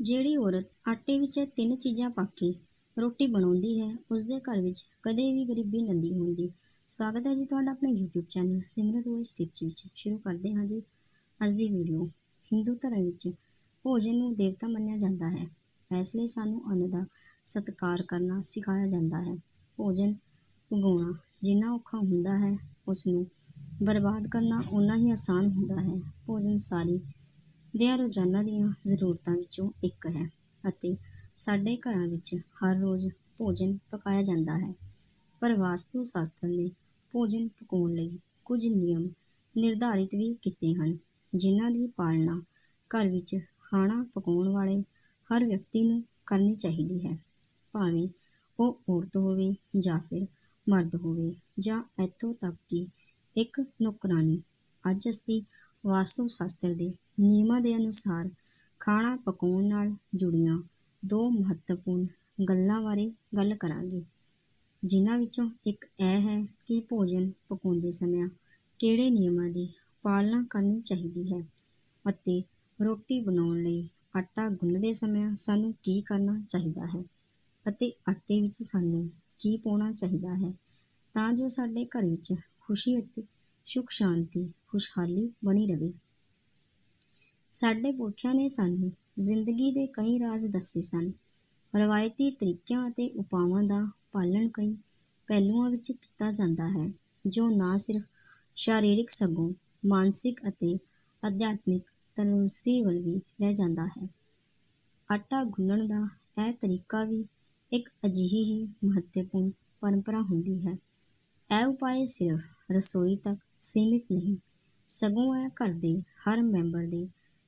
ਜਿਹੜੀ ਔਰਤ ਆਟੇ ਵਿੱਚ ਇਹ ਤਿੰਨ ਚੀਜ਼ਾਂ ਪਾ ਕੇ ਰੋਟੀ ਬਣਾਉਂਦੀ ਹੈ, ਉਸਦੇ ਘਰ ਵਿੱਚ ਕਦੇ ਵੀ ਗਰੀਬੀ ਨਹੀਂ ਹੁੰਦੀ। ਸਵਾਗਤ ਹੈ ਜੀ ਤੁਹਾਡਾ ਆਪਣੇ YouTube channel Simrat voice tips ਵਿੱਚ। ਸ਼ੁਰੂ ਕਰਦੇ ਹਾਂ ਜੀ ਅੱਜ ਦੀ ਵੀਡੀਓ ਹਿੰਦੂ ਧਰਮ ਵਿੱਚ ਭੋਜਨ ਨੂੰ ਦੇਵਤਾ ਮੰਨਿਆ ਜਾਂਦਾ ਹੈ। ਇਸ ਲਈ ਸਾਨੂੰ ਅੰਨ ਦਾ ਸਤਿਕਾਰ ਕਰਨਾ ਸਿਖਾਇਆ ਜਾਂਦਾ ਹੈ। ਭੋਜਨ ਉਗਾਉਣਾ ਜਿੰਨਾ ਔਖਾ ਹੁੰਦਾ ਹੈ ਉਸ ਨੂੰ ਬਰਬਾਦ ਕਰਨਾ ਉਨਾ ਹੀ ਆਸਾਨ ਹੁੰਦਾ ਹੈ। ਭੋਜਨ ਸਾਰੀ ਦੀਆਂ ਰੋਜ਼ਾਨਾ ਦੀਆਂ ਜ਼ਰੂਰਤਾਂ ਵਿੱਚੋਂ ਇੱਕ ਹੈ ਅਤੇ ਸਾਡੇ ਘਰਾਂ ਵਿੱਚ ਹਰ ਰੋਜ਼ ਭੋਜਨ ਪਕਾਇਆ ਜਾਂਦਾ ਹੈ। ਪਰ ਵਾਸਤੂ ਸ਼ਾਸਤਰ ਨੇ ਭੋਜਨ ਪਕਾਉਣ ਲਈ ਕੁਝ ਨਿਯਮ ਨਿਰਧਾਰਿਤ ਵੀ ਕੀਤੇ ਹਨ, ਜਿਨ੍ਹਾਂ ਦੀ ਪਾਲਣਾ ਘਰ ਵਿੱਚ ਖਾਣਾ ਪਕਾਉਣ ਵਾਲੇ ਹਰ ਵਿਅਕਤੀ ਨੂੰ ਕਰਨੀ ਚਾਹੀਦੀ ਹੈ। ਭਾਵੇਂ ਉਹ ਔਰਤ ਹੋਵੇ ਜਾਂ ਫਿਰ ਮਰਦ ਹੋਵੇ ਜਾਂ ਇੱਥੋਂ ਤੱਕ ਕਿ ਇੱਕ ਨੌਕਰਾਨੀ ਅੱਜ ਅਸੀਂ ਵਾਸਤੂ ਸ਼ਾਸਤਰ ਦੇ ਨਿਯਮਾਂ ਦੇ ਅਨੁਸਾਰ ਖਾਣਾ ਪਕਾਉਣ ਨਾਲ ਜੁੜੀਆਂ ਦੋ ਮਹੱਤਵਪੂਰਨ ਗੱਲਾਂ ਬਾਰੇ ਗੱਲ ਕਰਾਂਗੇ, ਜਿਨ੍ਹਾਂ ਵਿੱਚੋਂ ਇੱਕ ਇਹ ਹੈ ਕਿ ਭੋਜਨ ਪਕਾਉਂਦੇ ਸਮੇਂ ਕਿਹੜੇ ਨਿਯਮਾਂ ਦੀ ਪਾਲਣਾ ਕਰਨੀ ਚਾਹੀਦੀ ਹੈ ਅਤੇ ਰੋਟੀ ਬਣਾਉਣ ਲਈ ਆਟਾ ਗੁੰਨਦੇ ਸਮੇਂ ਸਾਨੂੰ ਕੀ ਕਰਨਾ ਚਾਹੀਦਾ ਹੈ ਅਤੇ ਆਟੇ ਵਿੱਚ ਸਾਨੂੰ ਕੀ ਪਾਉਣਾ ਚਾਹੀਦਾ ਹੈ, ਤਾਂ ਜੋ ਸਾਡੇ ਘਰ ਵਿੱਚ ਖੁਸ਼ੀ ਅਤੇ ਸੁੱਖ, ਸ਼ਾਂਤੀ, ਖੁਸ਼ਹਾਲੀ ਬਣੀ ਰਹੇ ਸਾਡੇ ਪੁਰਖਿਆਂ ਨੇ ਸਾਨੂੰ ਜ਼ਿੰਦਗੀ ਦੇ ਕਈ ਰਾਜ਼ ਦੱਸੇ ਸਨ। ਰਵਾਇਤੀ ਤਰੀਕਿਆਂ ਅਤੇ ਉਪਾਵਾਂ ਦਾ ਪਾਲਣ ਕਈ ਪਹਿਲੂਆਂ ਵਿੱਚ ਕੀਤਾ ਜਾਂਦਾ ਹੈ, ਜੋ ਨਾ ਸਿਰਫ ਸਰੀਰਕ ਸਗੋਂ ਮਾਨਸਿਕ ਅਤੇ ਅਧਿਆਤਮਿਕ ਤੰਦਰੁਸਤੀ ਵੱਲ ਵੀ ਲੈ ਜਾਂਦਾ ਹੈ। ਆਟਾ ਗੁੰਨਣ ਦਾ ਇਹ ਤਰੀਕਾ ਵੀ ਇੱਕ ਅਜਿਹੀ ਹੀ ਮਹੱਤਵਪੂਰਨ ਪਰੰਪਰਾ ਹੁੰਦੀ ਹੈ। ਇਹ ਉਪਾਅ ਸਿਰਫ ਰਸੋਈ ਤੱਕ ਸੀਮਿਤ ਨਹੀਂ। ਸਗੋਂ ਇਹ ਘਰ ਦੇ ਹਰ ਮੈਂਬਰ ਦੇ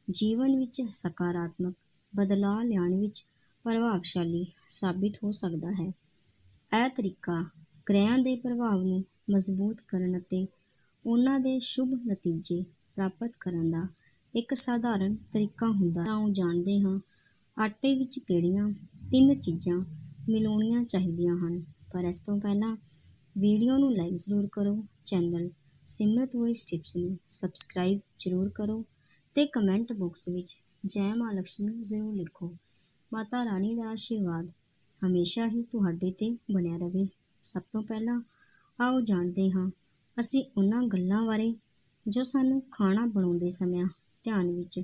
ਜੀਵਨ ਵਿੱਚ ਸਕਾਰਾਤਮਕ ਬਦਲਾਅ ਲਿਆਉਣ ਵਿੱਚ ਪ੍ਰਭਾਵਸ਼ਾਲੀ ਸਾਬਿਤ ਹੋ ਸਕਦਾ ਹੈ। ਇਹ ਤਰੀਕਾ ਗ੍ਰਹਿਆਂ ਦੇ ਪ੍ਰਭਾਵ ਨੂੰ ਮਜ਼ਬੂਤ ਕਰਨ ਅਤੇ ਉਹਨਾਂ ਦੇ ਸ਼ੁਭ ਨਤੀਜੇ ਪ੍ਰਾਪਤ ਕਰਨ ਦਾ ਇੱਕ ਸਾਧਾਰਨ ਤਰੀਕਾ ਹੁੰਦਾ ਹੈ। ਆਓ ਜਾਣਦੇ ਹਾਂ ਆਟੇ ਵਿੱਚ ਕਿਹੜੀਆਂ ਤਿੰਨ ਚੀਜ਼ਾਂ ਮਿਲਾਉਣੀਆਂ ਚਾਹੀਦੀਆਂ ਹਨ, ਪਰ ਇਸ ਤੋਂ ਪਹਿਲਾਂ ਵੀਡੀਓ ਨੂੰ ਲਾਈਕ ਜ਼ਰੂਰ ਕਰੋ, ਚੈਨਲ ਸਿਮਰਤ ਵੋਇਸ ਟਿਪਸ ਨੂੰ ਸਬਸਕ੍ਰਾਈਬ ਜ਼ਰੂਰ ਕਰੋ ਤੇ ਕਮੈਂਟ ਬਾਕਸ ਵਿੱਚ ਜੈ ਮਾਂ ਲక్ష్ਮੀ ਜ਼ਰੂਰ ਲਿਖੋ। ਮਾਤਾ ਰਾਣੀ ਦਾ ਆਸ਼ੀਰਵਾਦ ਹਮੇਸ਼ਾ ਹੀ ਤੁਹਾਡੇ ਤੇ ਬਣਿਆ ਰਹੇ। ਸਭ ਤੋਂ ਪਹਿਲਾਂ ਆਓ ਜਾਣਦੇ ਹਾਂ ਅਸੀਂ ਉਹਨਾਂ ਗੱਲਾਂ ਬਾਰੇ ਜੋ ਸਾਨੂੰ ਖਾਣਾ ਬਣਾਉਂਦੇ ਸਮੇਂ ਧਿਆਨ ਵਿੱਚ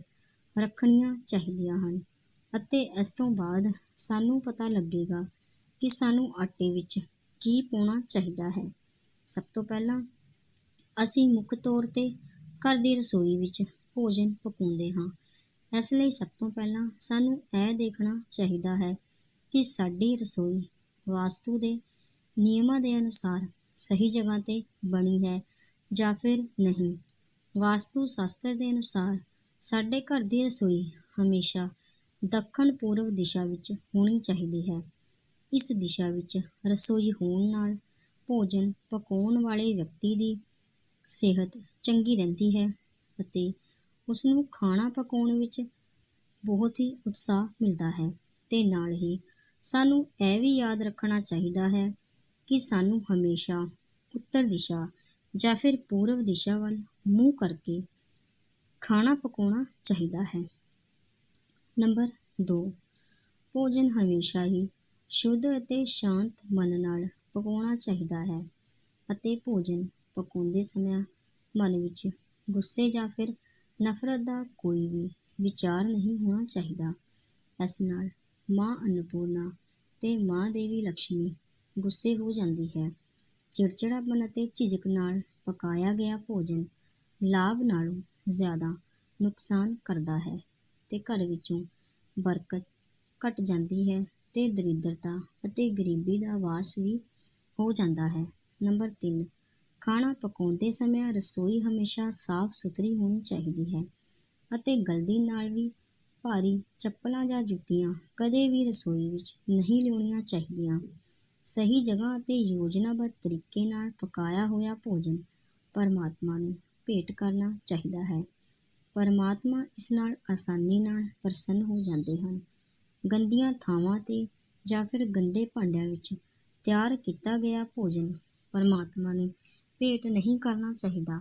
ਰੱਖਣੀਆਂ ਚਾਹੀਦੀਆਂ ਹਨ ਅਤੇ ਇਸ ਤੋਂ ਬਾਅਦ ਸਾਨੂੰ ਪਤਾ ਲੱਗੇਗਾ ਕਿ ਸਾਨੂੰ ਆਟੇ ਵਿੱਚ ਕੀ ਪਾਉਣਾ ਚਾਹੀਦਾ ਹੈ। ਸਭ ਤੋਂ ਪਹਿਲਾਂ ਅਸੀਂ ਮੁੱਖ ਤੌਰ ਤੇ ਘਰ ਦੀ ਰਸੋਈ ਵਿੱਚ ਭੋਜਨ ਪਕਾਉਂਦੇ ਹਾਂ। ਇਸ ਲਈ ਸਭ ਤੋਂ ਪਹਿਲਾਂ ਸਾਨੂੰ ਇਹ ਦੇਖਣਾ ਚਾਹੀਦਾ ਹੈ ਕਿ ਸਾਡੀ ਰਸੋਈ ਵਾਸਤੂ ਦੇ ਨਿਯਮਾਂ ਦੇ ਅਨੁਸਾਰ ਸਹੀ ਜਗ੍ਹਾ ਤੇ ਬਣੀ ਹੈ ਜਾਂ ਫਿਰ ਨਹੀਂ। ਵਾਸਤੂ ਸ਼ਾਸਤਰ ਦੇ ਅਨੁਸਾਰ ਸਾਡੇ ਘਰ ਦੀ ਰਸੋਈ ਹਮੇਸ਼ਾ ਦੱਖਣ ਪੂਰਬ ਦਿਸ਼ਾ ਵਿੱਚ ਹੋਣੀ ਚਾਹੀਦੀ ਹੈ। ਇਸ ਦਿਸ਼ਾ ਵਿੱਚ ਰਸੋਈ ਹੋਣ ਨਾਲ ਭੋਜਨ ਪਕਾਉਣ ਵਾਲੇ ਵਿਅਕਤੀ ਦੀ ਸਿਹਤ ਚੰਗੀ ਰਹਿੰਦੀ ਹੈ ਅਤੇ ਉਸ ਨੂੰ ਖਾਣਾ ਪਕਾਉਣ ਵਿੱਚ ਬਹੁਤ ਹੀ ਉਤਸ਼ਾਹ ਮਿਲਦਾ ਹੈ ਤੇ ਨਾਲ ਹੀ ਸਾਨੂੰ ਇਹ ਵੀ ਯਾਦ ਰੱਖਣਾ ਚਾਹੀਦਾ ਹੈ ਕਿ ਸਾਨੂੰ ਹਮੇਸ਼ਾ ਉੱਤਰ ਦਿਸ਼ਾ ਜਾਂ ਫਿਰ ਪੂਰਬ ਦਿਸ਼ਾ ਵੱਲ ਮੂੰਹ ਕਰਕੇ ਖਾਣਾ ਪਕਾਉਣਾ ਚਾਹੀਦਾ ਹੈ। ਨੰਬਰ 2 ਭੋਜਨ ਹਮੇਸ਼ਾ ਹੀ ਸ਼ੁੱਧ ਅਤੇ ਸ਼ਾਂਤ ਮਨ ਨਾਲ ਪਕਾਉਣਾ ਚਾਹੀਦਾ ਹੈ ਅਤੇ ਭੋਜਨ ਪਕਾਉਂਦੇ ਸਮੇਂ ਮਨ ਵਿੱਚ ਗੁੱਸੇ ਜਾਂ ਫਿਰ ਨਫ਼ਰਤ ਦਾ ਕੋਈ ਵੀ ਵਿਚਾਰ ਨਹੀਂ ਹੋਣਾ ਚਾਹੀਦਾ। ਇਸ ਨਾਲ ਮਾਂ ਅੰਨਪੂਰਨਾ ਤੇ ਮਾਂ ਦੇਵੀ ਲక్ష్ਮੀ ਗੁੱਸੇ ਹੋ ਜਾਂਦੀ ਹੈ। ਚਿੜਚਿੜਾਪਨ ਅਤੇ ਝਿਜਕ ਨਾਲ ਪਕਾਇਆ ਗਿਆ ਭੋਜਨ ਲਾਭ ਨਾਲੋਂ ਜ਼ਿਆਦਾ ਨੁਕਸਾਨ ਕਰਦਾ ਹੈ ਤੇ ਘਰ ਵਿੱਚੋਂ ਬਰਕਤ ਘਟ ਜਾਂਦੀ ਹੈ ਤੇ ਦਰਿਦਰਤਾ ਅਤੇ ਗਰੀਬੀ ਦਾ ਵਾਸ ਵੀ ਹੋ ਜਾਂਦਾ ਹੈ। ਨੰਬਰ 3 ਖਾਣਾ ਪਕਾਉਂਦੇ ਸਮੇਂ ਰਸੋਈ ਹਮੇਸ਼ਾ ਸਾਫ਼ ਸੁਥਰੀ ਹੋਣੀ ਚਾਹੀਦੀ ਹੈ ਅਤੇ ਗਲਤੀ ਨਾਲ ਵੀ ਭਾਰੀ ਚੱਪਲਾਂ ਜਾਂ ਜੁੱਤੀਆਂ ਕਦੇ ਵੀ ਰਸੋਈ ਵਿੱਚ ਨਹੀਂ ਲਿਆਉਣੀਆਂ ਚਾਹੀਦੀਆਂ। ਸਹੀ ਜਗ੍ਹਾ ਅਤੇ ਯੋਜਨਾਬੱਧ ਤਰੀਕੇ ਨਾਲ ਪਕਾਇਆ ਹੋਇਆ ਭੋਜਨ ਪਰਮਾਤਮਾ ਨੂੰ ਭੇਟ ਕਰਨਾ ਚਾਹੀਦਾ ਹੈ। ਪਰਮਾਤਮਾ ਇਸ ਨਾਲ ਆਸਾਨੀ ਨਾਲ ਪ੍ਰਸੰਨ ਹੋ ਜਾਂਦੇ ਹਨ। ਗੰਦੀਆਂ ਥਾਵਾਂ ਤੇ ਜਾਂ ਫਿਰ ਗੰਦੇ ਭਾਂਡਿਆਂ ਵਿੱਚ ਤਿਆਰ ਕੀਤਾ ਗਿਆ ਭੋਜਨ ਪਰਮਾਤਮਾ ਨੂੰ ਭੇਟ ਨਹੀਂ ਕਰਨਾ ਚਾਹੀਦਾ।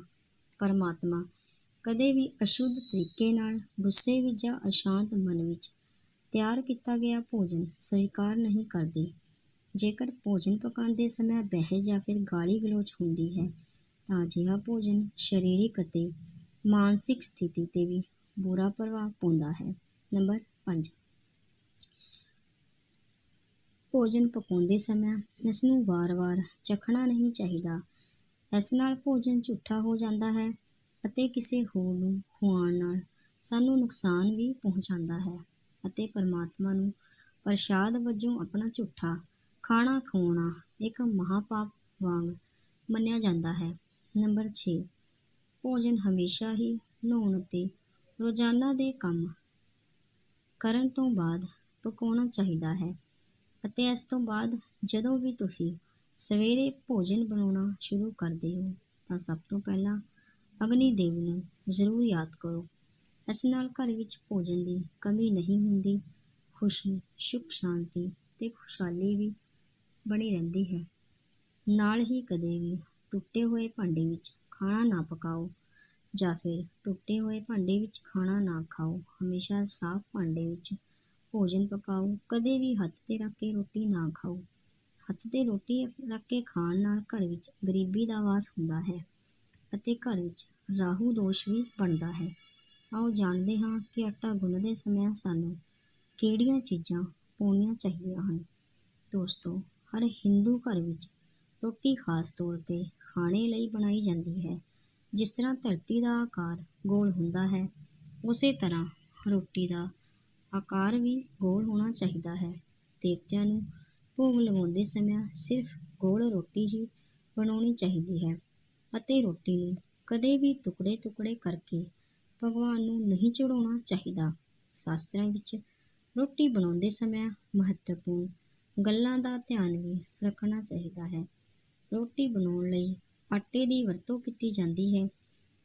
ਪਰਮਾਤਮਾ, ਕਦੇ ਵੀ ਅਸ਼ੁੱਧ ਤਰੀਕੇ ਨਾਲ ਗੁੱਸੇ ਵਿੱਚ ਜਾਂ ਅਸ਼ਾਂਤ ਮਨ ਵਿੱਚ ਤਿਆਰ ਕੀਤਾ ਗਿਆ ਭੋਜਨ ਸਵੀਕਾਰ ਨਹੀਂ ਕਰਦੇ। ਜੇਕਰ ਭੋਜਨ ਪਕਾਉਂਦੇ ਸਮੇਂ ਬਹਿ ਜਾਂ ਫਿਰ ਗਾਲੀ ਗਲੋਚ ਹੁੰਦੀ ਹੈ, ਤਾਂ ਅਜਿਹਾ ਭੋਜਨ ਸਰੀਰਕ ਅਤੇ ਮਾਨਸਿਕ ਸਥਿਤੀ ਤੇ ਵੀ ਬੁਰਾ ਪ੍ਰਭਾਵ ਪਾਉਂਦਾ ਹੈ। ਨੰਬਰ 5 ਭੋਜਨ ਪਕਾਉਂਦੇ ਸਮੇਂ ਇਸ ਨੂੰ ਵਾਰ-ਵਾਰ ਚਖਣਾ ਨਹੀਂ ਚਾਹੀਦਾ। ਇਸ ਨਾਲ ਭੋਜਨ ਝੂਠਾ ਹੋ ਜਾਂਦਾ ਹੈ ਅਤੇ ਕਿਸੇ ਹੋਰ ਨੂੰ ਖੁਆਉਣ ਨਾਲ ਸਾਨੂੰ ਨੁਕਸਾਨ ਵੀ ਪਹੁੰਚਾਉਂਦਾ ਹੈ ਅਤੇ ਪਰਮਾਤਮਾ ਨੂੰ ਪ੍ਰਸ਼ਾਦ ਵਜੋਂ ਆਪਣਾ ਝੂਠਾ ਖਾਣਾ ਖਵਾਉਣਾ ਇੱਕ ਮਹਾਪਾਪ ਵਾਂਗ ਮੰਨਿਆ ਜਾਂਦਾ ਹੈ। ਨੰਬਰ 6 ਭੋਜਨ ਹਮੇਸ਼ਾ ਹੀ ਨਹਾਉਣ ਅਤੇ ਰੋਜ਼ਾਨਾ ਦੇ ਕੰਮ ਕਰਨ ਤੋਂ ਬਾਅਦ ਪਕਾਉਣਾ ਚਾਹੀਦਾ ਹੈ ਅਤੇ ਇਸ ਤੋਂ ਬਾਅਦ ਜਦੋਂ ਵੀ ਤੁਸੀਂ ਸਵੇਰੇ ਭੋਜਨ ਬਣਾਉਣਾ ਸ਼ੁਰੂ ਕਰਦੇ ਹੋ ਤਾਂ ਸਭ ਤੋਂ ਪਹਿਲਾਂ ਅਗਨੀ ਦੇਵ ਨੂੰ ਜ਼ਰੂਰ ਯਾਦ ਕਰੋ। ਇਸ ਨਾਲ ਘਰ ਵਿੱਚ ਭੋਜਨ ਦੀ ਕਮੀ ਨਹੀਂ ਹੁੰਦੀ, ਖੁਸ਼ੀ, ਸੁੱਖ, ਸ਼ਾਂਤੀ ਤੇ ਖੁਸ਼ਹਾਲੀ ਵੀ ਬਣੀ ਰਹਿੰਦੀ ਹੈ। ਨਾਲ ਹੀ ਕਦੇ ਵੀ ਟੁੱਟੇ ਹੋਏ ਭਾਂਡੇ ਵਿੱਚ ਖਾਣਾ ਨਾ ਪਕਾਓ ਜਾਂ ਫਿਰ ਟੁੱਟੇ ਹੋਏ ਭਾਂਡੇ ਵਿੱਚ ਖਾਣਾ ਨਾ ਖਾਓ। ਹਮੇਸ਼ਾ ਸਾਫ਼ ਭਾਂਡੇ ਵਿੱਚ ਭੋਜਨ ਪਕਾਓ, ਕਦੇ ਵੀ ਹੱਥ ਤੇ ਰੱਖ ਕੇ ਰੋਟੀ ਨਾ ਖਾਓ। ਹੱਥ ਤੇ ਰੋਟੀ ਰੱਖ ਕੇ ਖਾਣ ਨਾਲ ਘਰ ਵਿੱਚ ਗਰੀਬੀ ਦਾ ਵਾਸ ਹੁੰਦਾ ਹੈ ਅਤੇ ਘਰ ਵਿੱਚ ਰਾਹੂ ਦੋਸ਼ ਵੀ ਬਣਦਾ ਹੈ। ਆਓ ਜਾਣਦੇ ਹਾਂ ਕਿ ਆਟਾ ਗੁੰਨਦੇ ਸਮੇਂ ਸਾਨੂੰ ਕਿਹੜੀਆਂ ਚੀਜ਼ਾਂ ਪਾਉਣੀਆਂ ਚਾਹੀਦੀਆਂ ਹਨ। ਦੋਸਤੋ, ਹਰ ਹਿੰਦੂ ਘਰ ਵਿੱਚ ਰੋਟੀ ਖਾਸ ਤੌਰ ਤੇ ਖਾਣੇ ਲਈ ਬਣਾਈ ਜਾਂਦੀ ਹੈ। ਜਿਸ ਤਰ੍ਹਾਂ ਧਰਤੀ ਦਾ ਆਕਾਰ ਗੋਲ ਹੁੰਦਾ ਹੈ, ਉਸੇ ਤਰ੍ਹਾਂ ਰੋਟੀ ਦਾ ਆਕਾਰ ਵੀ ਗੋਲ ਹੋਣਾ ਚਾਹੀਦਾ ਹੈ। ਦੇਵਤਿਆਂ ਨੂੰ ਭੋਗ ਲਗਾਉਂਦੇ ਸਮੇਂ ਸਿਰਫ ਗੋਲ ਰੋਟੀ ਹੀ ਬਣਾਉਣੀ ਚਾਹੀਦੀ ਹੈ ਅਤੇ ਰੋਟੀ ਨੂੰ ਕਦੇ ਵੀ ਟੁਕੜੇ ਟੁਕੜੇ ਕਰਕੇ ਭਗਵਾਨ ਨੂੰ ਨਹੀਂ ਚੜਾਉਣਾ ਚਾਹੀਦਾ। ਸ਼ਾਸਤਰਾਂ ਵਿੱਚ ਰੋਟੀ ਬਣਾਉਂਦੇ ਸਮੇਂ ਮਹੱਤਵਪੂਰਨ ਗੱਲਾਂ ਦਾ ਧਿਆਨ ਵੀ ਰੱਖਣਾ ਚਾਹੀਦਾ ਹੈ। ਰੋਟੀ ਬਣਾਉਣ ਲਈ ਆਟੇ ਦੀ ਵਰਤੋਂ ਕੀਤੀ ਜਾਂਦੀ ਹੈ।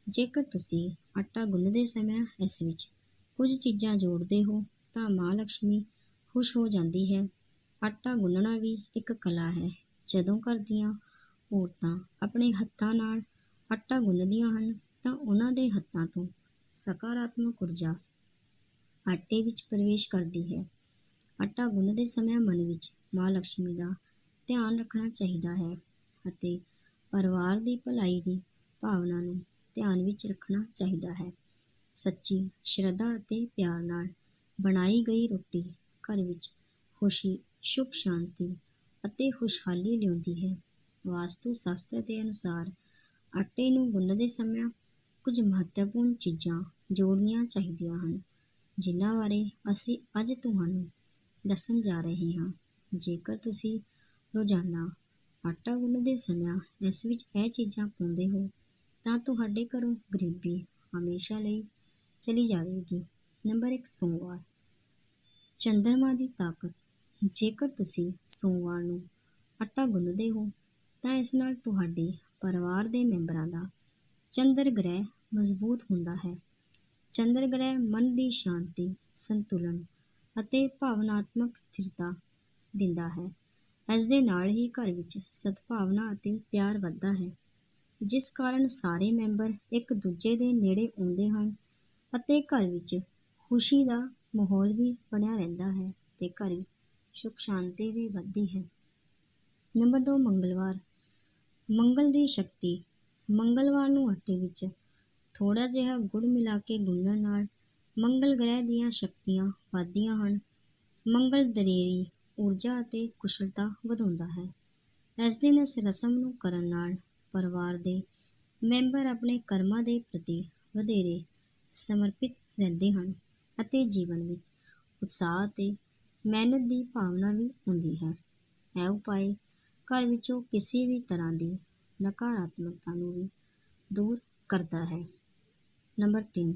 ਜੇਕਰ ਤੁਸੀਂ ਆਟਾ ਗੁੰਨਦੇ ਸਮੇਂ ਇਸ ਵਿੱਚ ਕੁਝ ਚੀਜ਼ਾਂ ਜੋੜਦੇ ਹੋ ਤਾਂ ਮਾਂ ਲక్ష్ਮੀ ਖੁਸ਼ ਹੋ ਜਾਂਦੀ ਹੈ। ਆਟਾ ਗੁੰਨਣਾ ਵੀ ਇੱਕ ਕਲਾ ਹੈ। ਜਦੋਂ ਘਰ ਦੀਆਂ ਔਰਤਾਂ ਆਪਣੇ ਹੱਥਾਂ ਨਾਲ ਆਟਾ ਗੁੰਨਦੀਆਂ ਹਨ, ਤਾਂ ਉਹਨਾਂ ਦੇ ਹੱਥਾਂ ਤੋਂ ਸਕਾਰਾਤਮਕ ਊਰਜਾ ਆਟੇ ਵਿੱਚ ਪ੍ਰਵੇਸ਼ ਕਰਦੀ ਹੈ। ਆਟਾ ਗੁੰਨਦੇ ਸਮੇਂ ਮਨ ਵਿੱਚ ਮਾਂ ਲక్ష్ਮੀ ਦਾ ਧਿਆਨ ਰੱਖਣਾ ਚਾਹੀਦਾ ਹੈ ਅਤੇ ਪਰਿਵਾਰ ਦੀ ਭਲਾਈ ਦੀ ਭਾਵਨਾ ਨੂੰ ਧਿਆਨ ਵਿੱਚ ਰੱਖਣਾ ਚਾਹੀਦਾ ਹੈ। ਸੱਚੀ ਸ਼ਰਧਾ ਅਤੇ ਪਿਆਰ ਨਾਲ ਬਣਾਈ ਗਈ ਰੋਟੀ ਘਰ ਵਿੱਚ ਖੁਸ਼ੀ ਸੁੱਖ ਸ਼ਾਂਤੀ ਅਤੇ ਖੁਸ਼ਹਾਲੀ ਲਿਆਉਂਦੀ ਹੈ। ਵਾਸਤੂ ਸ਼ਾਸਤਰ ਦੇ ਅਨੁਸਾਰ ਆਟੇ ਨੂੰ ਗੁੰਨਦੇ ਸਮੇਂ ਕੁਝ ਮਹੱਤਵਪੂਰਨ ਚੀਜ਼ਾਂ ਜੋੜਨੀਆਂ ਚਾਹੀਦੀਆਂ ਹਨ, ਜਿਨ੍ਹਾਂ ਬਾਰੇ ਅਸੀਂ ਅੱਜ ਤੁਹਾਨੂੰ ਦੱਸਣ ਜਾ ਰਹੇ ਹਾਂ। ਜੇਕਰ ਤੁਸੀਂ ਰੋਜ਼ਾਨਾ ਆਟਾ ਗੁੰਨਦੇ ਸਮੇਂ ਇਸ ਵਿੱਚ ਇਹ ਚੀਜ਼ਾਂ ਪਾਉਂਦੇ ਹੋ, ਤਾਂ ਤੁਹਾਡੇ ਘਰੋਂ ਗਰੀਬੀ ਹਮੇਸ਼ਾ ਲਈ ਚਲੀ ਜਾਵੇਗੀ। ਨੰਬਰ 1 ਸੋਮਵਾਰ। ਚੰਦਰਮਾ ਦੀ ਤਾਕਤ। ਜੇਕਰ ਤੁਸੀਂ ਸੋਮਵਾਰ ਨੂੰ ਆਟਾ ਗੁੰਨਦੇ ਹੋ, ਤਾਂ ਇਸ ਨਾਲ ਤੁਹਾਡੇ ਪਰਿਵਾਰ ਦੇ ਮੈਂਬਰਾਂ ਦਾ ਚੰਦਰ ਗ੍ਰਹਿ ਮਜ਼ਬੂਤ ਹੁੰਦਾ ਹੈ। ਚੰਦਰ ਗ੍ਰਹਿ ਮਨ ਦੀ ਸ਼ਾਂਤੀ, ਸੰਤੁਲਨ ਅਤੇ ਭਾਵਨਾਤਮਕ ਸਥਿਰਤਾ ਦਿੰਦਾ ਹੈ। ਇਸ ਦੇ ਨਾਲ ਹੀ ਘਰ ਵਿੱਚ ਸਦਭਾਵਨਾ ਅਤੇ ਪਿਆਰ ਵੱਧਦਾ ਹੈ। ਜਿਸ ਕਾਰਨ ਸਾਰੇ ਮੈਂਬਰ ਇੱਕ ਦੂਜੇ ਦੇ ਨੇੜੇ ਆਉਂਦੇ ਹਨ ਅਤੇ ਘਰ ਵਿੱਚ ਖੁਸ਼ੀ ਦਾ ਮਾਹੌਲ ਵੀ ਬਣਿਆ ਰਹਿੰਦਾ ਹੈ ਤੇ ਘਰ ਵਿੱਚ ਸੁਖ ਸ਼ਾਂਤੀ ਵੀ ਵੱਧਦੀ ਹੈ। ਨੰਬਰ 2 ਮੰਗਲਵਾਰ। ਮੰਗਲ ਦੀ ਸ਼ਕਤੀ। ਮੰਗਲਵਾਰ ਨੂੰ ਆਟੇ ਵਿੱਚ ਥੋੜਾ ਜਿਹਾ ਗੁੜ ਮਿਲਾ ਕੇ ਗੁੰਨਣ ਨਾਲ ਮੰਗਲ ਗ੍ਰਹਿ ਦੀਆਂ ਸ਼ਕਤੀਆਂ ਵੱਧਦੀਆਂ ਹਨ। ਮੰਗਲ ਦਲੇਰੀ ਊਰਜਾ ਅਤੇ ਕੁਸ਼ਲਤਾ ਵਧਾਉਂਦਾ ਹੈ। ਇਸ ਦਿਨ ਇਸ ਰਸਮ ਨੂੰ ਕਰਨ ਨਾਲ ਪਰਿਵਾਰ ਦੇ ਮੈਂਬਰ ਆਪਣੇ ਕਰਮਾਂ ਦੇ ਪ੍ਰਤੀ ਵਧੇਰੇ ਸਮਰਪਿਤ ਰਹਿੰਦੇ ਹਨ ਅਤੇ ਜੀਵਨ ਵਿੱਚ ਉਤਸ਼ਾਹ ਅਤੇ ਮਿਹਨਤ ਦੀ ਭਾਵਨਾ ਵੀ ਹੁੰਦੀ ਹੈ। ਇਹ ਉਪਾਅ ਘਰ ਵਿੱਚੋਂ ਕਿਸੇ ਵੀ ਤਰ੍ਹਾਂ ਦੀ ਨਕਾਰਾਤਮਕਤਾ ਨੂੰ ਵੀ ਦੂਰ ਕਰਦਾ ਹੈ। ਨੰਬਰ ਤਿੰਨ,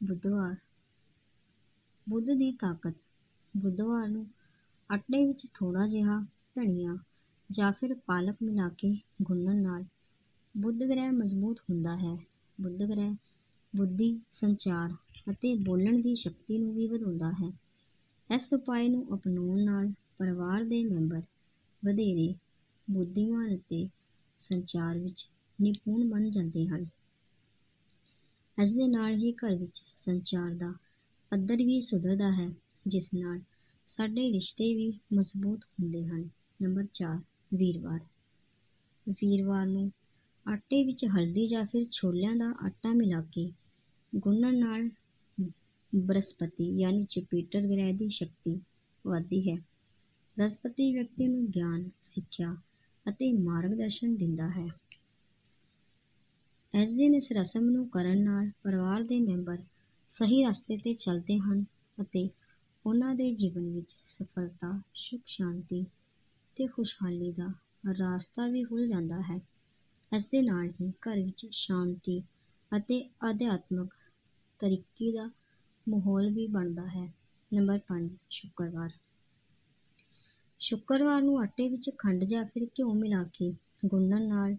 ਬੁੱਧਵਾਰ। ਬੁੱਧ ਦੀ ਤਾਕਤ। ਬੁੱਧਵਾਰ ਨੂੰ ਆਟੇ ਵਿੱਚ ਥੋੜ੍ਹਾ ਜਿਹਾ ਧਨੀਆ ਜਾਂ ਫਿਰ ਪਾਲਕ ਮਿਲਾ ਕੇ ਗੁੰਨਣ ਨਾਲ ਬੁੱਧ ਗ੍ਰਹਿ ਮਜ਼ਬੂਤ ਹੁੰਦਾ ਹੈ। ਬੁੱਧ ਗ੍ਰਹਿ ਬੁੱਧੀ, ਸੰਚਾਰ ਅਤੇ ਬੋਲਣ ਦੀ ਸ਼ਕਤੀ ਨੂੰ ਵੀ ਵਧਾਉਂਦਾ ਹੈ। ਇਸ ਉਪਾਅ ਨੂੰ ਅਪਣਾਉਣ ਨਾਲ ਪਰਿਵਾਰ ਦੇ ਮੈਂਬਰ ਵਧੇਰੇ ਬੁੱਧੀਮਾਨ ਅਤੇ ਸੰਚਾਰ ਵਿੱਚ ਨਿਪੁੰਨ ਬਣ ਜਾਂਦੇ ਹਨ। ਇਸ ਦੇ ਨਾਲ ਹੀ ਘਰ ਵਿੱਚ ਸੰਚਾਰ ਦਾ ਪੱਧਰ ਵੀ ਸੁਧਰਦਾ ਹੈ, ਜਿਸ ਨਾਲ ਸਾਡੇ ਰਿਸ਼ਤੇ ਵੀ ਮਜ਼ਬੂਤ ਹੁੰਦੇ ਹਨ। ਨੰਬਰ 4 ਵੀਰਵਾਰ। ਵੀਰਵਾਰ ਨੂੰ ਆਟੇ ਵਿੱਚ ਹਲਦੀ ਜਾਂ ਫਿਰ ਛੋਲਿਆਂ ਦਾ ਆਟਾ ਮਿਲਾ ਕੇ ਗੁੰਨਣ ਨਾਲ ਬ੍ਰਹਸਪਤੀ ਯਾਨੀ ਜੁਪੀਟਰ ਗ੍ਰਹਿ ਦੀ ਸ਼ਕਤੀ ਵਧਦੀ ਹੈ। ਬ੍ਰਹਸਪਤੀ ਵਿਅਕਤੀ ਨੂੰ ਗਿਆਨ, ਸਿੱਖਿਆ ਅਤੇ ਮਾਰਗਦਰਸ਼ਨ ਦਿੰਦਾ ਹੈ। ਇਸ ਦਿਨ ਇਸ ਰਸਮ ਨੂੰ ਕਰਨ ਨਾਲ ਪਰਿਵਾਰ ਦੇ ਮੈਂਬਰ ਸਹੀ ਰਸਤੇ ਤੇ ਚੱਲਦੇ ਹਨ ਅਤੇ ਉਹਨਾਂ ਦੇ ਜੀਵਨ ਵਿੱਚ ਸਫਲਤਾ, ਸੁਖ, ਸ਼ਾਂਤੀ ਤੇ ਖੁਸ਼ਹਾਲੀ ਦਾ ਰਾਸਤਾ ਵੀ ਖੁੱਲ ਜਾਂਦਾ ਹੈ। ਇਸ ਦੇ ਨਾਲ ਹੀ ਘਰ ਵਿੱਚ ਸ਼ਾਂਤੀ ਅਤੇ ਅਧਿਆਤਮਕ ਤਰੀਕੇ ਦਾ ਮਾਹੌਲ ਵੀ ਬਣਦਾ ਹੈ। ਨੰਬਰ 5 ਸ਼ੁੱਕਰਵਾਰ। ਸ਼ੁੱਕਰਵਾਰ ਨੂੰ ਆਟੇ ਵਿੱਚ ਖੰਡ ਜਾਂ ਫਿਰ ਘਿਓ ਮਿਲਾ ਕੇ ਗੁੰਨਣ ਨਾਲ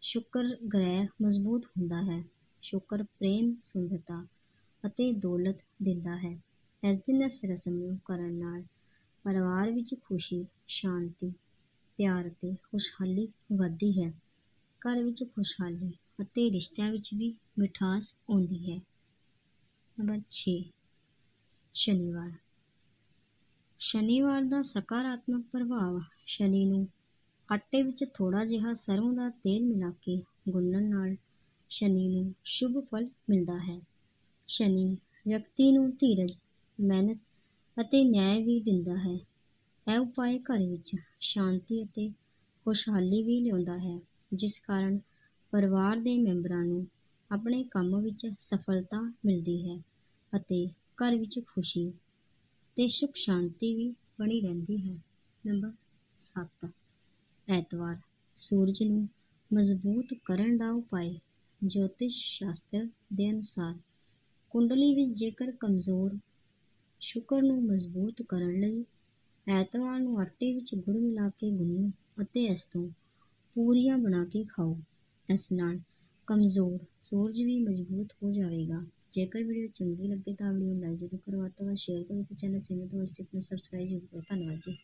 ਸ਼ੁੱਕਰ ਗ੍ਰਹਿ ਮਜ਼ਬੂਤ ਹੁੰਦਾ ਹੈ। ਸ਼ੁੱਕਰ ਪ੍ਰੇਮ, ਸੁੰਦਰਤਾ ਅਤੇ ਦੌਲਤ ਦਿੰਦਾ ਹੈ। ਇਸ ਦਿਨ ਇਸ ਰਸਮ ਨੂੰ ਕਰਨ ਨਾਲ ਪਰਿਵਾਰ ਵਿੱਚ ਖੁਸ਼ੀ, ਸ਼ਾਂਤੀ, ਪਿਆਰ ਅਤੇ ਖੁਸ਼ਹਾਲੀ ਵੱਧਦੀ ਹੈ। ਘਰ ਵਿੱਚ ਖੁਸ਼ਹਾਲੀ ਅਤੇ ਰਿਸ਼ਤਿਆਂ ਵਿੱਚ ਵੀ ਮਿਠਾਸ ਆਉਂਦੀ ਹੈ। ਨੰਬਰ 6 ਸ਼ਨੀਵਾਰ। ਸ਼ਨੀਵਾਰ ਦਾ ਸਕਾਰਾਤਮਕ ਪ੍ਰਭਾਵ ਸ਼ਨੀ ਨੂੰ ਆਟੇ ਵਿੱਚ ਥੋੜਾ ਜਿਹਾ ਸਰੋਂ ਦਾ ਤੇਲ ਮਿਲਾ ਕੇ ਗੁੰਨਣ ਨਾਲ ਸ਼ਨੀ ਨੂੰ ਸ਼ੁਭ ਫਲ ਮਿਲਦਾ ਹੈ। ਸ਼ਨੀ ਵਿਅਕਤੀ ਨੂੰ ਧੀਰਜ, ਮਿਹਨਤ ਅਤੇ ਨਿਆਂ ਵੀ ਦਿੰਦਾ ਹੈ। ਇਹ ਉਪਾਅ ਘਰ ਵਿੱਚ ਸ਼ਾਂਤੀ ਅਤੇ ਖੁਸ਼ਹਾਲੀ ਵੀ ਲਿਆਉਂਦਾ ਹੈ, ਜਿਸ ਕਾਰਨ ਪਰਿਵਾਰ ਦੇ ਮੈਂਬਰਾਂ ਨੂੰ ਆਪਣੇ ਕੰਮ ਵਿੱਚ ਸਫਲਤਾ ਮਿਲਦੀ ਹੈ। ਅਤੇ ਘਰ ਵਿੱਚ ਖੁਸ਼ੀ ਅਤੇ ਸੁਖ ਸ਼ਾਂਤੀ ਵੀ ਬਣੀ ਰਹਿੰਦੀ ਹੈ। ਨੰਬਰ 7 ਐਤਵਾਰ, ਸੂਰਜ ਨੂੰ ਮਜ਼ਬੂਤ ਕਰਨ ਦਾ ਉਪਾਅ। ਜੋਤਿਸ਼ ਸ਼ਾਸਤਰ ਦੇ ਅਨੁਸਾਰ ਕੁੰਡਲੀ ਵਿੱਚ ਜੇਕਰ ਕਮਜ਼ੋਰ ਸ਼ੁਕਰ ਨੂੰ ਮਜ਼ਬੂਤ ਕਰਨ ਲਈ ਐਤਵਾਰ ਨੂੰ ਆਟੇ ਵਿੱਚ ਗੁੜ ਮਿਲਾ ਕੇ ਗੁੰਨੋ ਅਤੇ ਇਸ ਤੋਂ ਪੂਰੀਆਂ ਬਣਾ ਕੇ ਖਾਓ। ਇਸ ਨਾਲ ਕਮਜ਼ੋਰ ਸੂਰਜ ਵੀ ਮਜ਼ਬੂਤ ਹੋ ਜਾਵੇਗਾ। ਜੇਕਰ ਵੀਡੀਓ ਚੰਗੀ ਲੱਗੇ ਤਾਂ ਵੀਡੀਓ ਨੂੰ ਲਾਈਕ ਜ਼ਰੂਰ ਕਰੋ, ਵੱਧ ਤੋਂ ਵੱਧ ਸ਼ੇਅਰ ਕਰੋ ਤੇ ਚੈਨਲ ਸਿਮਰਤ ਵਸਟਿਕ ਨੂੰ ਸਬਸਕ੍ਰਾਈਬ ਜ਼ਰੂਰ ਕਰੋ। ਧੰਨਵਾਦ ਜੀ।